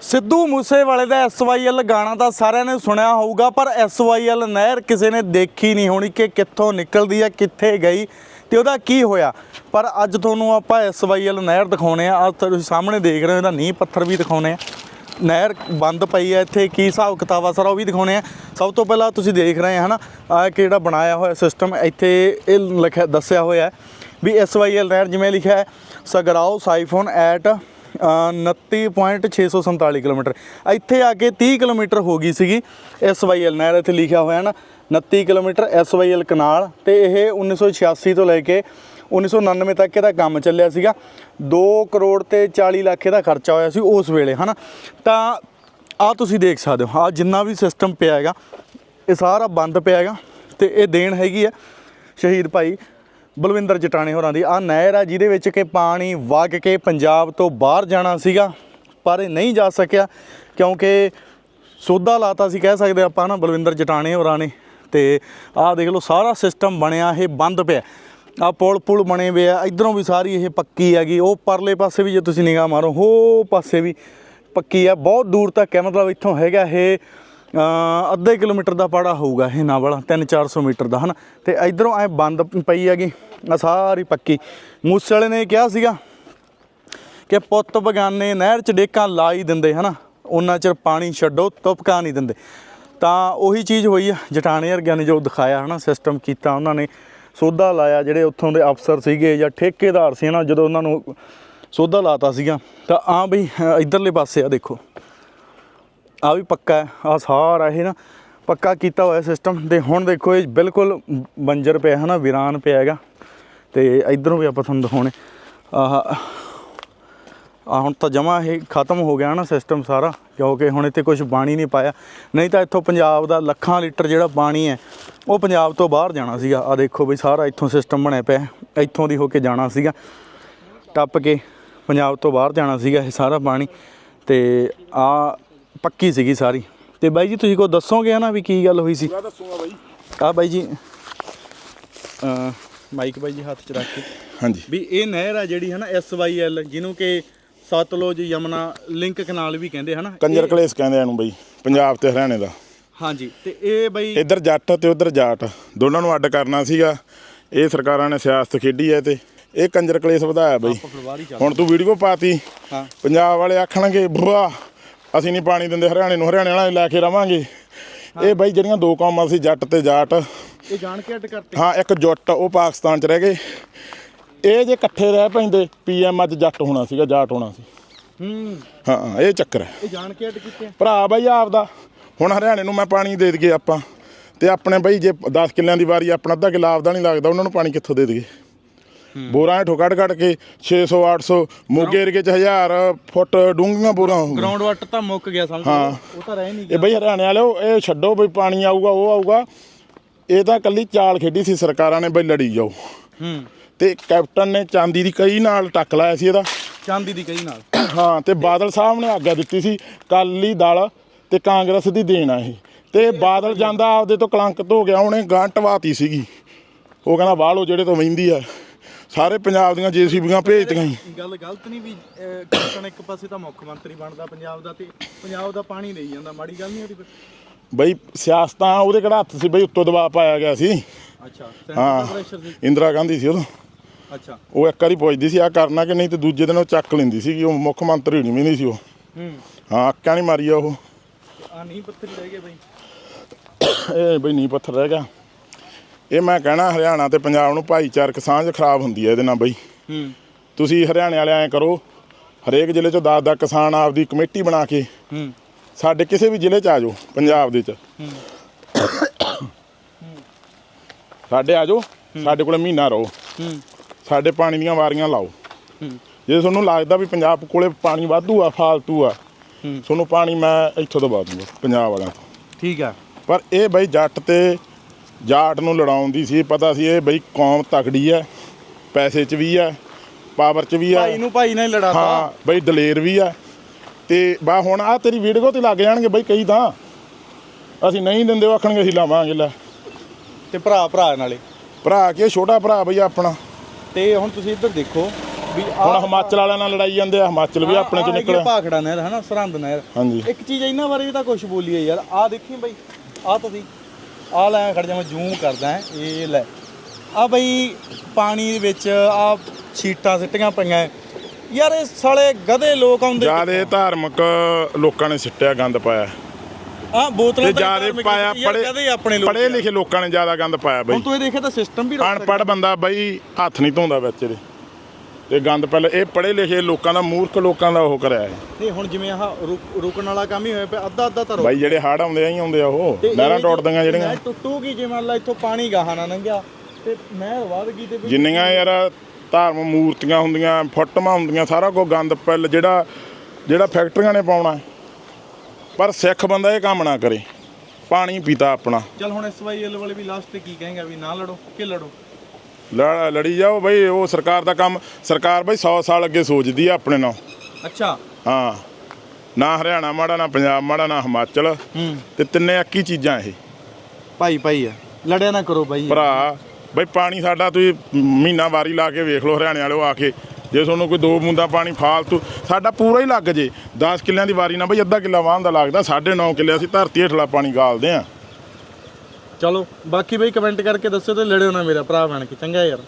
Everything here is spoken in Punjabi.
ਸਿੱਧੂ ਮੂਸੇਵਾਲੇ ਦਾ ਐਸਵਾਈਐਲ ਗਾਣਾ ਤਾਂ ਸਾਰਿਆਂ ਨੇ ਸੁਣਿਆ ਹੋਊਗਾ, ਪਰ ਐਸਵਾਈਐਲ ਨਹਿਰ ਕਿਸੇ ਨੇ ਦੇਖੀ ਨਹੀਂ ਹੋਣੀ ਕਿ ਕਿੱਥੋਂ ਨਿਕਲਦੀ ਹੈ, ਕਿੱਥੇ ਗਈ ਤੇ ਉਹਦਾ ਕੀ ਹੋਇਆ। ਪਰ ਅੱਜ ਤੁਹਾਨੂੰ ਆਪਾਂ ਐਸਵਾਈਐਲ ਨਹਿਰ ਦਿਖਾਉਣੇ ਆ। ਅੱਜ ਤੁਸੀਂ ਸਾਹਮਣੇ ਦੇਖ ਰਹੇ ਹੋ, ਇਹਦਾ ਨੀਂਹ ਪੱਥਰ ਵੀ ਦਿਖਾਉਣੇ ਆ। ਨਹਿਰ ਬੰਦ ਪਈ ਹੈ ਇੱਥੇ, ਕੀ ਹਿਸਾਬ ਕਿਤਾਬ ਆ, ਸਾਰਾ ਉਹ ਵੀ ਦਿਖਾਉਣੇ ਆ। ਸਭ ਤੋਂ ਪਹਿਲਾਂ ਤੁਸੀਂ ਦੇਖ ਰਹੇ ਆ ਹਨਾ ਆ ਜਿਹੜਾ ਬਣਾਇਆ ਹੋਇਆ ਸਿਸਟਮ ਇੱਥੇ ਇਹ ਲਿਖਿਆ, ਦੱਸਿਆ ਹੋਇਆ ਹੈ ਵੀ ਐਸਵਾਈਐਲ ਨਹਿਰ ਜਿਵੇਂ ਲਿਖਿਆ ਹੈ, ਸਗਰਾਓ ਸਾਈਫੋਨ ਐਟ 29.647 ਕਿਲੋਮੀਟਰ। ਇੱਥੇ ਆ ਕੇ 30 ਕਿਲੋਮੀਟਰ ਹੋ ਗਈ ਸੀਗੀ ਐਸਵਾਈਐਲ ਨਹਿਰ ਇੱਥੇ ਲਿਖਿਆ ਹੋਇਆ ਨਾ 29 ਕਿਲੋਮੀਟਰ ਐਸਵਾਈਐਲ ਕਨਾਲ, ਤੇ ਇਹ 1986 ਤੋਂ ਲੈ ਕੇ 1999 ਤੱਕ ਇਹਦਾ ਕੰਮ ਚੱਲਿਆ ਸੀਗਾ। 2 ਕਰੋੜ ਤੇ 40 ਲੱਖ ਇਹਦਾ ਖਰਚਾ ਹੋਇਆ ਸੀ ਉਸ ਵੇਲੇ, ਹਨਾ? ਤਾਂ ਆ ਤੁਸੀਂ ਦੇਖ ਸਕਦੇ ਹੋ ਆ ਜਿੰਨਾ ਵੀ ਸਿਸਟਮ ਪਿਆ ਹੈਗਾ, ਇਹ ਸਾਰਾ ਬੰਦ ਪਿਆ ਹੈਗਾ, ਤੇ ਇਹ ਦੇਣ ਹੈਗੀ ਹੈ ਸ਼ਹੀਦ ਭਾਈ ਬਲਵਿੰਦਰ ਜਟਾਣੇ ਹੋਰਾਂ ਦੀ। ਆ ਨਹਿਰ ਆ ਜਿਹਦੇ ਵਿੱਚ ਕਿ ਪਾਣੀ ਵਗ ਕੇ ਪੰਜਾਬ ਤੋਂ ਬਾਹਰ ਜਾਣਾ ਸੀਗਾ, ਪਰ ਇਹ ਨਹੀਂ ਜਾ ਸਕਿਆ, ਕਿਉਂਕਿ ਸੋਧਾ ਲਾਤਾ ਸੀ ਕਹਿ ਸਕਦੇ ਆਪਾਂ ਨਾ ਬਲਵਿੰਦਰ ਜਟਾਣੇ ਹੋਰਾਂ ਨੇ। ਤੇ ਆਹ ਦੇਖ ਲਓ, ਸਾਰਾ ਸਿਸਟਮ ਬਣਿਆ, ਇਹ ਬੰਦ ਪਿਆ। ਆ ਪੁਲ ਪੁਲ ਬਣੇ ਹੋਏ ਆ, ਇਧਰੋਂ ਵੀ ਸਾਰੀ ਇਹ ਪੱਕੀ ਹੈਗੀ। ਉਹ ਪਰਲੇ ਪਾਸੇ ਵੀ ਜੇ ਤੁਸੀਂ ਨਿਗਾਹ ਮਾਰੋ ਹੋ ਪਾਸੇ ਵੀ ਪੱਕੀ ਆ। ਬਹੁਤ ਦੂਰ ਤੱਕ ਹੈ, ਮਤਲਬ ਇੱਥੋਂ ਹੈਗਾ ਇਹ ਅੱਧੇ ਕਿਲੋਮੀਟਰ ਦਾ ਪਾੜਾ ਹੋਊਗਾ ਇਹ ਨਾ ਵਾਲਾ 3-400 ਮੀਟਰ ਦਾ ਹਨ? ਤੇ ਇਧਰੋਂ ਐ ਬੰਦ ਪਈ ਹੈਗੀ ਆ ਸਾਰੀ ਪੱਕੀ। ਮੂਸੇ ਵਾਲੇ ਨੇ ਕਿਹਾ ਸੀਗਾ ਕਿ ਪੁੱਤ ਬਗਾਨੇ ਨਹਿਰ ਚ ਡੇਕਾਂ ਲਾ ਹੀ ਦਿੰਦੇ ਹਨਾ? ਉਹਨਾਂ ਚਿਰ ਪਾਣੀ ਛੱਡੋ ਤੁਪਕਾ ਨਹੀਂ ਦਿੰਦੇ। ਤਾਂ ਉਹੀ ਚੀਜ਼ ਹੋਈ ਆ ਜਟਾਣੇ ਵਰਗਿਆਂ ਨੇ ਜੋ ਦਿਖਾਇਆ ਹਨਾ ਸਿਸਟਮ ਕੀਤਾ ਉਹਨਾਂ ਨੇ ਸੋਧਾ ਲਾਇਆ ਜਿਹੜੇ ਉੱਥੋਂ ਦੇ ਅਫਸਰ ਸੀਗੇ ਜਾਂ ਠੇਕੇਦਾਰ ਸੀ ਨਾ ਜਦੋਂ ਉਹਨਾਂ ਨੂੰ ਸੋਧਾ ਲਾਤਾ ਸੀਗਾ। ਤਾਂ ਆ ਬਈ ਅ, ਇੱਧਰਲੇ ਪਾਸੇ ਆ ਦੇਖੋ। ਆ ਵੀ ਪੱਕਾ ਹੈ ਆ ਸਾਰਾ ਇਹ ਨਾ ਪੱਕਾ ਕੀਤਾ ਹੋਇਆ ਸਿਸਟਮ ਤੇ ਹੁਣ ਦੇਖੋ ਇਹ ਬਿਲਕੁਲ ਬੰਜਰ ਪਿਆ ਹੈ ਨਾ ਵੀਰਾਨ ਪਿਆ ਹੈਗਾ। ਤੇ ਇਧਰੋਂ ਵੀ ਆਪਾਂ ਤੁਹਾਨੂੰ ਦਿਖਾਉਣੇ। ਆਹ ਆ ਹੁਣ ਤਾਂ ਜਮਾ ਇਹ ਖਤਮ ਹੋ ਗਿਆ ਨਾ ਸਿਸਟਮ ਸਾਰਾ, ਕਿਉਂਕਿ ਹੁਣ ਇੱਥੇ ਕੁਝ ਪਾਣੀ ਨਹੀਂ ਪਾਇਆ। ਨਹੀਂ ਤਾਂ ਇੱਥੋਂ ਪੰਜਾਬ ਦਾ ਲੱਖਾਂ ਲੀਟਰ ਜਿਹੜਾ ਪਾਣੀ ਹੈ, ਉਹ ਪੰਜਾਬ ਤੋਂ ਬਾਹਰ ਜਾਣਾ ਸੀਗਾ। ਆ ਦੇਖੋ ਬਈ ਸਾਰਾ ਇੱਥੋਂ ਸਿਸਟਮ ਬਣਿਆ ਪਿਆ ਇੱਥੋਂ ਦੀ ਹੋ ਕੇ ਜਾਣਾ ਸੀਗਾ। ਟੱਪ ਕੇ ਪੰਜਾਬ ਤੋਂ ਬਾਹਰ ਜਾਣਾ ਸੀਗਾ ਇਹ ਸਾਰਾ ਪਾਣੀ। ਤੇ ਆ ਪੱਕੀ ਸੀਗੀ ਸਾਰੀ। ਤੇ ਬਾਈ ਜੀ ਤੁਸੀਂ ਕੋ ਦੱਸੋਗੇ ਹਨਾ ਵੀ ਕੀ ਗੱਲ ਹੋਈ ਸੀ? ਪੂਰਾ ਦੱਸੂਗਾ ਬਾਈ। ਆ ਬਾਈ ਜੀ ਅ ਮਾਈਕ ਬਾਈ ਜੀ ਹੱਥ 'ਚ ਰੱਖ ਕੇ। ਹਾਂਜੀ। ਵੀ ਇਹ ਨਹਿਰ ਆ ਜਿਹੜੀ ਹੈ ਨਾ ਐਸਵਾਈਐਲ ਜਿਹਨੂੰ ਕਿ ਸਤਲੁਜ ਯਮਨਾ ਲਿੰਕ ਕਨਾਲ ਵੀ ਕਹਿੰਦੇ ਹਨਾ। ਕੰਜਰ ਕਲੇਸ਼ ਕਹਿੰਦੇ ਇਹਨੂੰ ਬਈ ਪੰਜਾਬ ਤੇ ਹਰਿਆਣੇ ਦਾ। ਹਾਂਜੀ ਤੇ ਇਹ ਬਈ ਇੱਧਰ ਜੱਟ ਤੇ ਉੱਧਰ ਜਾਟ ਦੋਨਾਂ ਨੂੰ ਅੱਡ ਕਰਨਾ ਸੀਗਾ। ਇਹ ਸਰਕਾਰਾਂ ਨੇ ਸਿਆਸਤ ਖੇਡੀ ਹੈ ਤੇ। ਇਹ ਕੰਜਰ ਕਲੇਸ਼ ਵਧਾਇਆ ਬਈ। ਹੁਣ ਤੂੰ ਵੀਡੀਓ ਪਾਤੀ। ਹਾਂ। ਪੰਜਾਬ ਵਾਲੇ ਆਖਣਗੇ ਬੁਆ ਅਸੀਂ ਨਹੀਂ ਪਾਣੀ ਦਿੰਦੇ ਹਰਿਆਣੇ ਨੂੰ ਹਰਿਆਣੇ ਵਾਲੇ ਲੈ ਕੇ ਰਵਾਂਗੇ। ਇਹ ਬਈ ਜਿਹੜੀਆਂ ਦੋ ਕੌਮਾਂ ਸੀ ਜੱਟ ਤੇ ਜਾਟ। ਇਹ ਜਾਣ ਕੇ ਅੱਡ ਕਰਤੇ। ਹਾਂ ਇੱਕ ਜੁੱਟ ਉਹ ਪਾਕਿਸਤਾਨ ਚ ਰਹਿ ਗਏ। ਇਹ ਜੇ ਇਕੱਠੇ ਰਹਿ ਪੈਂਦੇ ਪੀਐਮ ਅੱਜ ਜੱਟ ਹੋਣਾ ਸੀਗਾ ਜਾਟ ਹੋਣਾ ਸੀ। ਹੂੰ। ਹਾਂ ਇਹ ਚੱਕਰ ਹੈ। ਇਹ ਜਾਣ ਕੇ ਅੱਡ ਕੀਤੇ? ਭਰਾ ਬਾਈ ਆਪਦਾ ਹੁਣ ਹਰਿਆਣੇ ਨੂੰ ਮੈਂ ਪਾਣੀ ਦੇ ਦਈਏ ਆਪਾਂ। ਤੇ ਆਪਣੇ ਬਾਈ ਜੇ 10 ਕਿੱਲਿਆਂ ਦੀ ਵਾਰੀ ਆਪਣਾ ਅੱਧਾ ਕਿੱਲਾ ਆਪਦਾ ਨਹੀਂ ਲੱਗਦਾ ਉਹਨਾਂ ਨੂੰ ਪਾਣੀ ਕਿੱਥੋਂ ਦੇ ਦਈਏ? ਬੋਰਾਂ ਹੇਠੋਂ ਕੱਢ ਕੱਢ ਕੇ 600 800 ਮੋਗੇ ਏਰੀਏ ਚ 1000 ਫੁੱਟ ਡੂੰਘੀਆਂ ਬੋਰਾਂ ਹੋਊਗੀਆਂ। ਗਰਾਊਂਡ ਵਾਟਰ ਤਾਂ ਮੁੱਕ ਗਿਆ ਸਮਝ ਹਾਂ। ਉਹ ਤਾਂ ਰਹਿ ਨਹੀਂ ਇਹ ਗਿਆ। ਬਈ ਹਰਿਆਣੇ ਵਾਲਿਓ ਇਹ ਛੱਡੋ ਬਈ ਪਾਣੀ ਆਊਗਾ ਉਹ ਆਊਗਾ। ਇਹ ਤਾਂ ਕੱਲੀ ਚਾਲ ਖੇਡੀ ਸੀ ਸਰਕਾਰਾਂ ਨੇ ਬਈ ਲੜੀ ਜਾਓ। ਹੂੰ। ਤੇ ਕੈਪਟਨ ਨੇ ਚਾਂਦੀ ਦੀ ਕਈ ਨਾਲ ਟੱਕ ਲਾਇਆ ਸੀ ਇਹਦਾ। ਚਾਂਦੀ ਦੀ ਕਈ ਨਾਲ। ਹਾਂ ਤੇ ਬਾਦਲ ਸਾਹਿਬ ਨੇ ਆਗਿਆ ਦਿੱਤੀ ਸੀ ਕਾਲੀ ਦਲ ਤੇ ਕਾਂਗਰਸ ਦੀ ਦੇਣ ਆ ਇਹ। ਤੇ ਬਾਦਲ ਜਾਂਦਾ ਆਪਦੇ ਤੋਂ ਕਲੰਕਿਤ ਹੋ ਗਿਆ ਉਹਨੇ ਗਾਂ ਟਵਾਤੀ ਸੀਗੀ। ਉਹ ਕਹਿੰਦਾ ਵਾਹ ਲਓ ਜਿਹੜੇ ਤੋਂ ਵਹਿੰਦੀ ਆ। ਸਾਰੇ ਪੰਜਾਬ ਦੀਆਂ ਜੀਸੀਬੀਆਂ ਭੇਜਤੀਆਂ ਸੀ ਗੱਲ ਗਲਤ ਨਹੀਂ ਵੀ ਅਹ, ਕੈਪਟਨ ਇੱਕ ਪਾਸੇ ਤਾਂ ਮੁੱਖ ਮੰਤਰੀ ਬਣਦਾ ਪੰਜਾਬ ਦਾ ਤੇ ਪੰਜਾਬ ਦਾ ਪਾਣੀ ਲਈ ਜਾਂਦਾ ਮਾੜੀ ਗੱਲ ਨਹੀਂ ਉਹਦੀ ਫਿਰ? ਬਈ ਸਿਆਸਤਾਂ ਉਹਦੇ ਕਿਹੜਾ ਹੱਥ ਸੀ ਬਈ ਉੱਤੋਂ ਦਬਾਅ ਪਾਇਆ ਗਿਆ ਸੀ। ਅੱਛਾ ਸੈਂਟਰ ਦਾ ਹਾਂ ਪ੍ਰੈਸ਼ਰ ਸੀ। ਇੰਦਰਾ ਗਾਂਧੀ ਸੀ ਉਦੋਂ। ਅੱਛਾ। ਉਹ ਇੱਕ ਵਾਰੀ ਪੁੱਛਦੀ ਸੀ ਆ ਕਰਨਾ ਕਿ ਨਹੀਂ ਤੇ ਦੂਜੇ ਦਿਨ ਉਹ ਚੱਕ ਲੈਂਦੀ ਸੀ ਉਹ ਮੁੱਖ ਮੰਤਰੀ ਨਹੀਂ ਵੀ ਨਹੀਂ ਸੀ ਉਹ। ਹੂੰ। ਹਾਂ ਅੱਕਾਂ ਨਹੀਂ ਮਾਰੀ ਆ ਉਹ। ਆ ਨਹੀਂ ਪੱਥਰ ਰਹਿ ਗਏ ਬਈ। ਇਹ ਬਈ ਨੀ ਪੱਥਰ ਰਹਿ ਗਿਆ। ਇਹ ਮੈਂ ਕਹਿਣਾ ਹਰਿਆਣਾ ਤੇ ਪੰਜਾਬ ਨੂੰ ਭਾਈਚਾਰਕ ਸਾਂਝ ਖਰਾਬ ਹੁੰਦੀ ਹੈ ਇਹਦੇ ਨਾਲ ਬਈ। ਹੂੰ। ਤੁਸੀਂ ਹਰਿਆਣੇ ਵਾਲੇ ਐਂ ਕਰੋ ਹਰੇਕ ਜ਼ਿਲ੍ਹੇ ਚੋਂ 10 10 ਕਿਸਾਨ ਆਪਦੀ ਕਮੇਟੀ ਬਣਾ ਕੇ ਹੂੰ। ਸਾਡੇ ਕਿਸੇ ਵੀ ਜ਼ਿਲ੍ਹੇ ਚ ਆ ਜਾਓ ਪੰਜਾਬ ਦੇ ਚ। ਹੂੰ। ਸਾਡੇ ਆ ਜਾਓ ਸਾਡੇ ਕੋਲੇ ਮਹੀਨਾ ਰਹੋ। ਹੂੰ। ਸਾਡੇ ਪਾਣੀ ਦੀਆਂ ਵਾਰੀਆਂ ਲਾਓ। ਹੂੰ। ਜੇ ਤੁਹਾਨੂੰ ਲੱਗਦਾ ਵੀ ਪੰਜਾਬ ਕੋਲੇ ਪਾਣੀ ਵਾਧੂ ਆ ਫਾਲਤੂ ਆ ਹੂੰ। ਤੁਹਾਨੂੰ ਪਾਣੀ ਮੈਂ ਇੱਥੋਂ ਦਵਾ ਦੂੰਗਾ ਪੰਜਾਬ ਵਾਲਿਆਂ ਤੋਂ। ਠੀਕ ਆ। ਪਰ ਇਹ ਬਈ ਜੱਟ ਤੇ ਜਾਟ ਨੂੰ ਲੜਾਉਣ ਦੀ ਸੀ ਪਤਾ ਸੀ ਇਹ ਬਈ ਕੌਮ ਤਕੜੀ ਹੈ ਪੈਸੇ 'ਚ ਵੀ ਹੈ ਪਾਵਰ 'ਚ ਵੀ ਭਾਈ ਹੈ ਨੂੰ ਭਾਈ ਨਾਲ ਹੀ ਲੜਾਤਾ। ਹਾਂ ਬਈ ਦਲੇਰ ਵੀ ਹੈ ਤੇ ਬਾ ਹੁਣ ਆ ਤੇਰੀ ਵੀਡੀਓ ਤੇ ਲੱਗ ਜਾਣਗੇ ਬਈ ਕਈ ਤਾਂ ਅਸੀਂ ਨਹੀਂ ਦਿੰਦੇ ਉਹ ਆਖਣਗੇ ਅਸੀਂ ਲਾਵਾਂਗੇ ਲੈ। ਤੇ ਭਰਾ ਭਰਾ ਨਾਲੇ। ਭਰਾ ਕੀ ਛੋਟਾ ਭਰਾ ਬਈ ਆਪਣਾ। ਤੇ ਹੁਣ ਤੁਸੀਂ ਇੱਧਰ ਦੇਖੋ ਵੀ ਹੁਣ ਹਿਮਾਚਲ ਵਾਲਿਆਂ ਨਾਲ ਲੜਾਈ ਜਾਂਦੇ ਆ ਹਿਮਾਚਲ ਵੀ ਆਪਣੇ ਚੋਂ ਨਿਕਲਿਆ। ਭਾਖੜਾ ਨਹਿਰ ਹਨਾ ਸਰਹੰਦ ਨਹਿਰ। ਹਾਂਜੀ। ਇੱਕ ਚੀਜ਼ ਇਹਨਾਂ ਬਾਰੇ ਵੀ ਤਾਂ ਕੁਝ ਬੋਲੀਏ ਯਾਰ ਆ ਦੇਖੀ ਬਈ ਆ ਤਾਂ ਸੀ ਆ ਲੈ ਖੜ ਜਾ ਮੈਂ ਜ਼ੂਮ ਕਰਦਾ ਇਹ ਲੈ। ਆ ਬਈ ਪਾਣੀ ਦੇ ਵਿੱਚ ਆ ਛੀਟਾਂ ਸਿੱਟੀਆਂ ਪਈਆਂ। ਯਾਰ ਇਹ ਸਾਲੇ ਗਧੇ ਲੋਕ ਆਉਂਦੇ ਜਿਆਦੇ ਧਾਰਮਿਕ ਲੋਕਾਂ ਨੇ ਸਿੱਟਿਆ ਗੰਦ ਪਾਇਆ। ਆ ਬੋਤਲਾਂ ਤੇ ਜਿਆਦੇ ਪਾਇਆ ਪੜੇ ਗਧੇ ਆਪਣੇ ਲੋਕ ਪੜੇ ਲਿਖੇ ਲੋਕਾਂ ਨੇ ਜ਼ਿਆਦਾ ਗੰਦ ਪਾਇਆ ਬਈ। ਹੁਣ ਤੂੰ ਇਹ ਦੇਖੇ ਤਾਂ ਸਿਸਟਮ ਵੀ ਰੁਕ ਅਨਪੜ ਬੰਦਾ ਬਈ ਹੱਥ ਨਹੀਂ ਧੋਂਦਾ ਵਿੱਚ ਇਹਦੇ। ਤੇ ਗੰਦ ਪਹਿਲੇ ਇਹ ਪੜੇ ਲਿਖੇ ਲੋਕਾਂ ਦਾ ਮੂਰਖ ਲੋਕਾਂ ਦਾ ਉਹ ਕਰਿਆ ਹੈ ਨਹੀਂ ਹੁਣ ਜਿਵੇਂ ਆਹ ਰੁਕ- ਰੁਕਣ ਵਾਲਾ ਕੰਮ ਹੀ ਹੋਇਆ ਪਿਆ ਅੱਧਾ ਅੱਧਾ ਤਾਂ ਰੁਕ ਬਾਈ ਜਿਹੜੇ ਹੜ ਆਉਂਦੇ ਆ ਹੀ ਆਉਂਦੇ ਆ ਉਹ। ਤੇ ਇਹ ਨਹਿਰਾਂ ਟੁੱਟਦੀਆਂ ਜਿਹੜੀਆਂ। ਨਹਿਰ ਟੁੱਟੂਗੀ ਜੇ ਮੰਨ ਲਾ ਇੱਥੋਂ ਪਾਣੀ ਗਾਹਾਂ ਨਾ ਲੰਘਿਆ ਤੇ ਨਹਿਰ ਵਧ ਗਈ ਤੇ ਜਿੰਨੀਆਂ ਯਾਰ ਧਾਰਮ ਮੂਰਤੀਆਂ ਹੁੰਦੀਆਂ ਫੋਟੋਆਂ ਹੁੰਦੀਆਂ ਸਾਰਾ ਕੁਝ ਗੰਦ ਪਿੱਲ ਜਿਹੜਾ ਜਿਹੜਾ ਫੈਕਟਰੀਆਂ ਨੇ ਪਾਉਣਾ। ਪਰ ਸਿੱਖ ਬੰਦਾ ਇਹ ਕੰਮ ਨਾ ਕਰੇ। ਪਾਣੀ ਪੀਤਾ ਆਪਣਾ। ਚੱਲ ਹੁਣ ਐਸਵਾਈਐਲ ਵਾਲੇ ਵੀ ਲਾਸਟ ਤੇ ਕੀ ਕਹੇਗਾ ਵੀ ਨਾ ਲੜੋ ਕਿ ਲੜੋ? ਲੜ- ਲੜੀ ਜਾਓ ਬਈ ਉਹ ਸਰਕਾਰ ਦਾ ਕੰਮ ਸਰਕਾਰ ਬਈ 100 ਸਾਲ ਅੱਗੇ ਸੋਚਦੀ ਆ ਆਪਣੇ ਨਾਲ। ਅੱਛਾ। ਹਾਂ। ਨਾ ਹਰਿਆਣਾ ਮਾੜਾ ਨਾ ਪੰਜਾਬ ਮਾੜਾ ਨਾ ਹਿਮਾਚਲ। ਹੂੰ। ਤੇ ਤਿੰਨੇ ਇੱਕ ਹੀ ਚੀਜ਼ਾਂ ਇਹ। ਭਾਈ ਭਾਈ ਆ। ਲੜਿਆ ਨਾ ਕਰੋ ਬਾਈ ਭਰਾ ਬਈ ਪਾਣੀ ਸਾਡਾ ਤੁਸੀਂ ਮਹੀਨਾ ਵਾਰੀ ਲਾ ਕੇ ਵੇਖ ਲਓ ਹਰਿਆਣੇ ਵਾਲਿਓ ਆ ਕੇ। ਜੇ ਤੁਹਾਨੂੰ ਕੋਈ ਦੋ ਬੂੰਦਾ ਪਾਣੀ ਫਾਲਤੂ ਸਾਡਾ ਪੂਰਾ ਹੀ ਲੱਗ ਜੇ। 10 ਕਿੱਲਿਆਂ ਦੀ ਵਾਰੀ ਨਾ ਬਈ ਅੱਧਾ ਕਿੱਲਾ ਵਾਹਨ ਦਾ ਲੱਗਦਾ 9.5 ਕਿੱਲੇ ਅਸੀਂ ਧਰਤੀ ਹੇਠਲਾ ਪਾਣੀ ਗਾਲਦੇ ਆ। ਚਲੋ, ਬਾਕੀ ਬਈ ਕਮੈਂਟ ਕਰਕੇ ਦੱਸਿਓ ਤੇ ਲੜਿਓ ਨਾ ਮੇਰਾ, ਭਰਾ ਬਣ ਕੇ, ਚੰਗਾ ਯਾਰ।